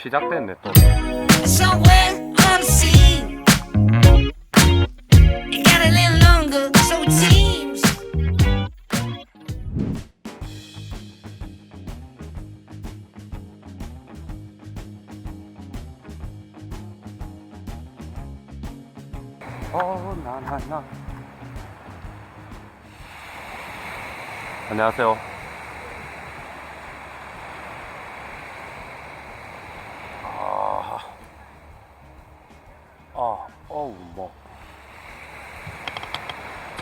시작됐네 또. somewhere unseen. It got a little longer, so it seems. 어, 나, 나, 나. 안녕하세요.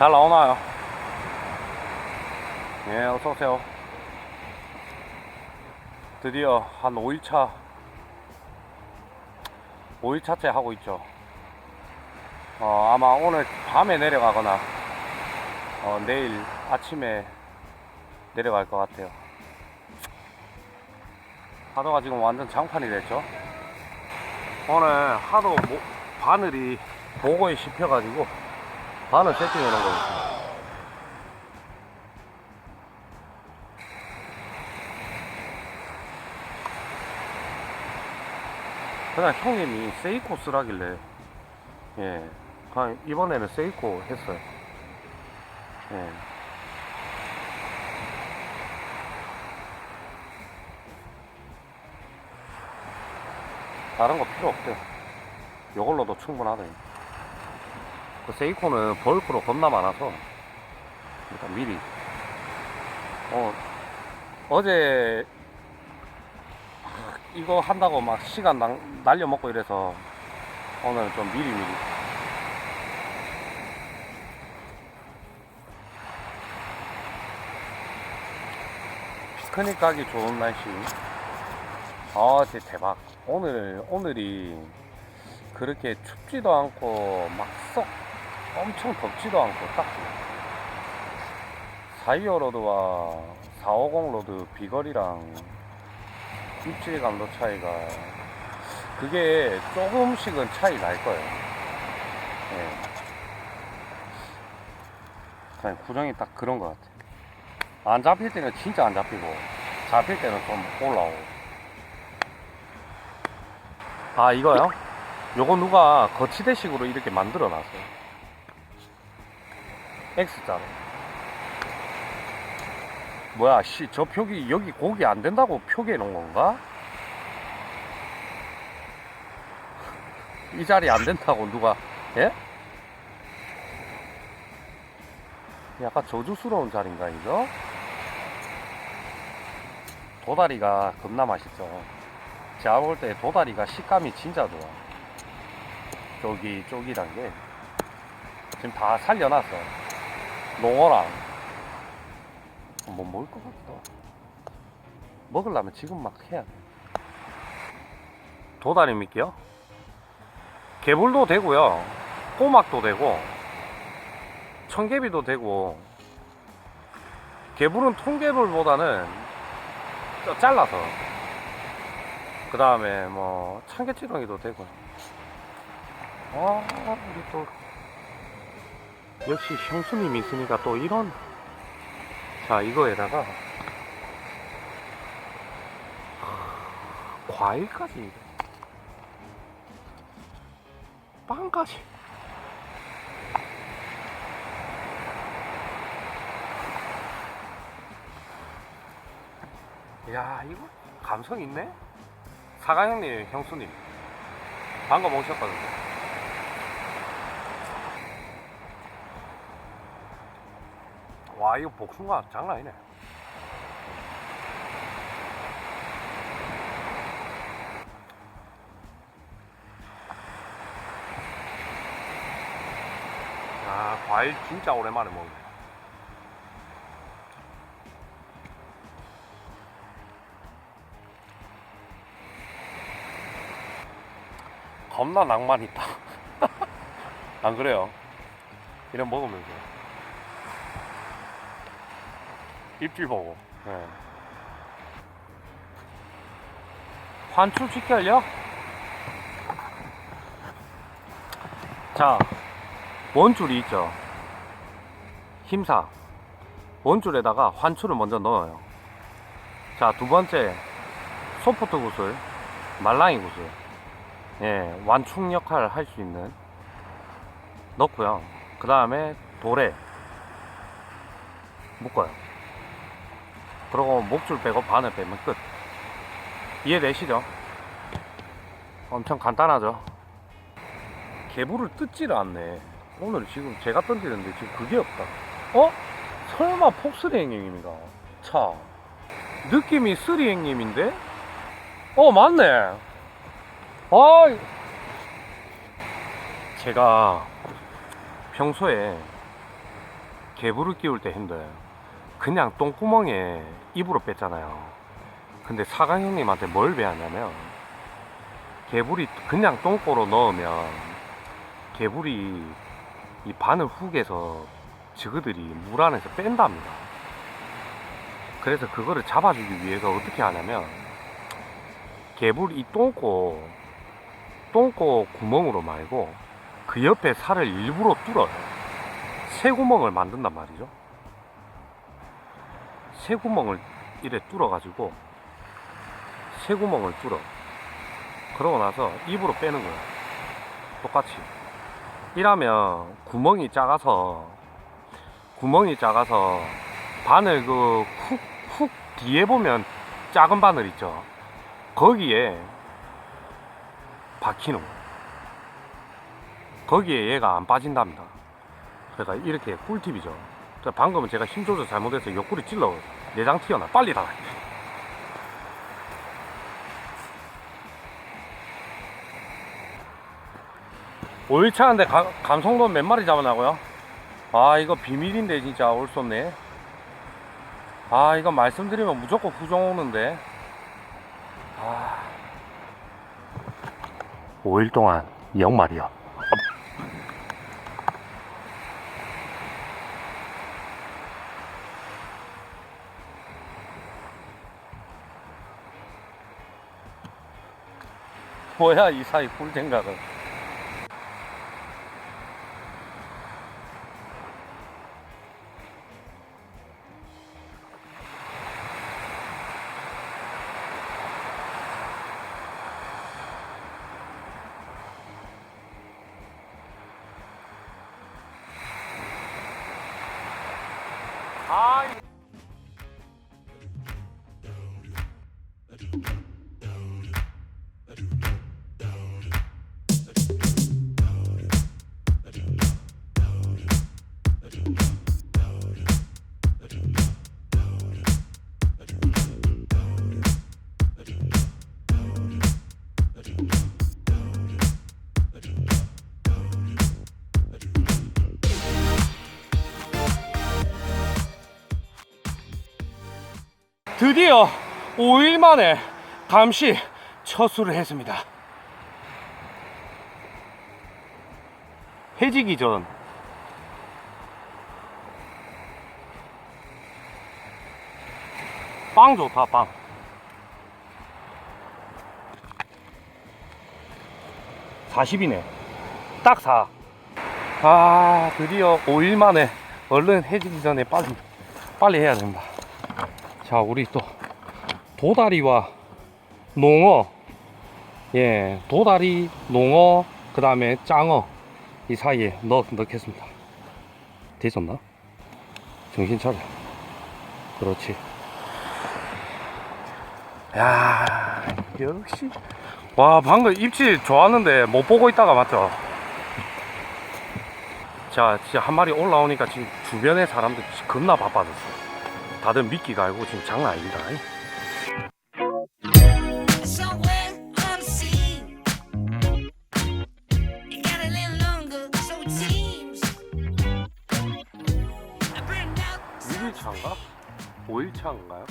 잘 나오나요? 예, 어서오세요. 드디어 한 5일차, 5일차째 하고 있죠. 어, 아마 오늘 밤에 내려가거나 어, 내일 아침에 내려갈 것 같아요. 파도가 지금 완전 장판이 됐죠. 오늘 하도 모- 바늘이 보고에 씹혀가지고 바늘 세팅해 놓은 거였어요. 그냥 형님이 세이코 쓰라길래 예. 아, 이번에는 세이코 했어요. 예. 다른 거 필요 없대요. 요걸로도 충분하대요. 그 세이코는 벌크로 겁나 많아서 일단 미리. 어 어제 아, 이거 한다고 막 시간 날, 날려 먹고 이래서 오늘 좀 미리 미리. 피크닉 가기 좋은 날씨. 아 진짜 대박. 오늘 오늘이 그렇게 춥지도 않고 막썩 엄청 덥지도 않고 딱425 로드와 450 로드 비거리랑 입질감도 차이가 그게 조금씩은 차이 날 거예요. 예. 그냥 구정이 딱 그런 것 같아. 안 잡힐 때는 진짜 안 잡히고, 잡힐 때는 좀 올라오고. 아, 이거요? 요거 누가 거치대식으로 이렇게 만들어 놨어요. X자로. 뭐야, 씨, 저 표기, 여기 고기 안 된다고 표기해 놓은 건가? 이 자리 안 된다고 누가 예? 약간 저주스러운 자리인가 이거? 도다리가 겁나 맛있죠. 제가 볼 때 도다리가 식감이 진짜 좋아. 저기 쪽이란 게 지금 다 살려놨어. 농어랑 뭐 먹을 것 같다. 먹으려면 지금 막 해야 돼. 도다리 믿기요? 개불도 되고요. 꼬막도 되고, 청개비도 되고, 개불은 통개불보다는 저- 잘라서, 그 다음에 뭐, 참깨찌렁이도 되고. 아, 우리 또, 역시 형수님 있으니까 또 이런, 자, 이거에다가, 과일까지. 빵까지. 야, 이거 감성 있네? 사과 형님, 형수님. 방금 오셨거든요. 와, 이거 복숭아 장난 아니네. 아, 과일 진짜 오랜만에 먹네. 겁나 낭만 있다. 안 그래요? 이런 먹으면서. 입질 보고. 예. 환출시켜요? 자, 원줄이 있죠. 힘사. 원줄에다가 환출을 먼저 넣어요. 자, 두 번째, 소프트 구슬. 말랑이 구슬. 예, 완충 역할을 할 수 있는 넣고요. 그 다음에 돌에 묶어요. 그리고 목줄 빼고 바늘 빼면 끝. 이해되시죠? 엄청 간단하죠? 개불을 뜯지를 않네. 오늘 지금 제가 던지는데 지금 그게 없다. 어? 설마 폭스리 행님인가? 차. 느낌이 쓰리 행님인데? 어, 맞네. 아, 제가 평소에 개불을 끼울 때 힘들어요. 그냥 똥구멍에 입으로 뺐잖아요. 근데 사강 형님한테 뭘 배웠냐면 개불이 그냥 똥꼬로 넣으면 개불이 이 바늘 훅에서 저그들이 물 안에서 뺀답니다. 그래서 그거를 잡아주기 위해서 어떻게 하냐면 개불 이 똥꼬 똥꼬 구멍으로 말고 그 옆에 살을 일부러 뚫어요. 새 구멍을 만든단 말이죠. 새 구멍을 이래 뚫어가지고 새 구멍을 뚫어. 그러고 나서 입으로 빼는 거야. 똑같이. 이러면 구멍이 작아서 구멍이 작아서 바늘 그 훅 훅 뒤에 보면 작은 바늘 있죠. 거기에 박히는 거야. 거기에 얘가 안 빠진답니다. 그러니까 이렇게 꿀팁이죠. 자, 방금은 제가 힘 조절 잘못해서 옆구리 찔러 내장 튀어나 빨리 닫아. 오일차인데 감성돔 몇 마리 잡아나고요? 아 이거 비밀인데 진짜 올 수 없네. 아 이거 말씀드리면 무조건 후정 오는데. 아. 5일 동안 0마리요. 뭐야 이 사이 꿀 생각은 드디어 5일 만에 감시 처수를 했습니다. 해지기 전 빵 좋다 빵. (40이네) 딱 4. 아 드디어 5일 만에 얼른 해지기 전에 빨리 빨리 해야 됩니다. 자, 우리 또 도다리와 농어, 예, 도다리, 농어, 그 다음에 짱어 이 사이에 넣, 넣겠습니다. 됐었나? 정신 차려. 그렇지. 야, 역시. 와, 방금 입질 좋았는데 못 보고 있다가 맞죠? 자, 진짜 한 마리 올라오니까 지금 주변에 사람들 겁나 바빠졌어. 다들 미끼가 알고 지금 장난 아닙니다. 6일차인가? 5일차인가요?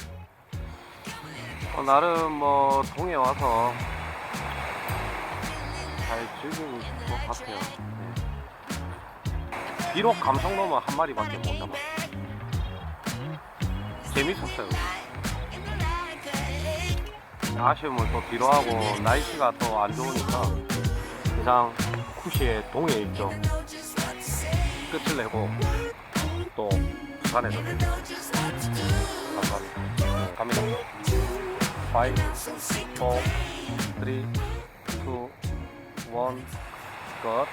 어, 나름 뭐 동해 와서 잘 즐기고 싶을 것 같아요. 네. 비록 감성돔은 한 마리밖에 못 잡았어요. 재밌었어요. 아쉬움을 또 뒤로 하고 날씨가 또 안 좋으니까 이상 쿠시의 동해 일정 끝을 내고 또 부산에서. 감사합니다. 네, 갑니다. 바이. 또 3, 2, 1, 컷.